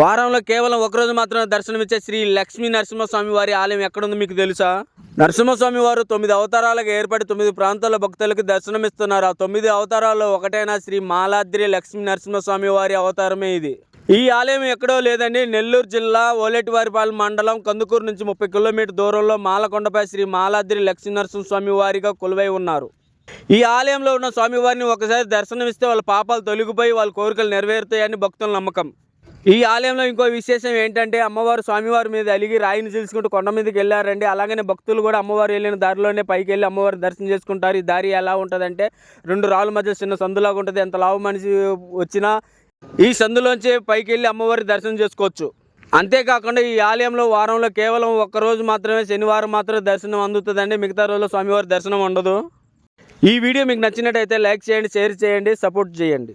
వారంలో కేవలం ఒకరోజు మాత్రమే దర్శనమిచ్చే శ్రీ లక్ష్మీ నరసింహస్వామి వారి ఆలయం ఎక్కడుందో మీకు తెలుసా? నరసింహస్వామి వారు తొమ్మిది అవతారాలకు ఏర్పడి తొమ్మిది ప్రాంతాల భక్తులకు దర్శనమిస్తున్నారు ఆ తొమ్మిది అవతారాల్లో ఒకటైన శ్రీ మాలాద్రి లక్ష్మీ నరసింహస్వామి వారి అవతారమే ఇది. ఈ ఆలయం ఎక్కడో లేదండి నెల్లూరు జిల్లా ఓలేటివారిపాలెం మండలం కందుకూరు నుంచి ముప్పై కిలోమీటర్ దూరంలో మాలకొండపై శ్రీ మాలాద్రి లక్ష్మీ నరసింహస్వామి వారిగా కొలువై ఉన్నారు. ఈ ఆలయంలో ఉన్న స్వామివారిని ఒకసారి దర్శనమిస్తే వాళ్ళ పాపాలు తొలగిపోయి వాళ్ళ కోరికలు నెరవేరుతాయని భక్తుల నమ్మకం. ఈ ఆలయంలో ఇంకో విశేషం ఏంటంటే అమ్మవారు స్వామివారి మీద అలిగి రాయిని తెలుసుకుంటూ కొండ మీదకి వెళ్ళారండి. అలాగనే భక్తులు కూడా అమ్మవారు వెళ్ళిన దారిలోనే పైకి వెళ్ళి అమ్మవారు దర్శనం చేసుకుంటారు. ఈ దారి ఎలా ఉంటుందంటే రెండు రాళ్ళ మధ్య చిన్న సందులాగా ఉంటుంది. ఎంత లావు మనిషి వచ్చినా ఈ సందులోంచి పైకి వెళ్ళి అమ్మవారి దర్శనం చేసుకోవచ్చు. అంతేకాకుండా ఈ ఆలయంలో వారంలో కేవలం ఒక్క రోజు మాత్రమే శనివారం మాత్రమే దర్శనం అందుతుందండి. మిగతా రోజుల్లో స్వామివారి దర్శనం ఉండదు. ఈ వీడియో మీకు నచ్చినట్టయితే లైక్ చేయండి షేర్ చేయండి సపోర్ట్ చేయండి.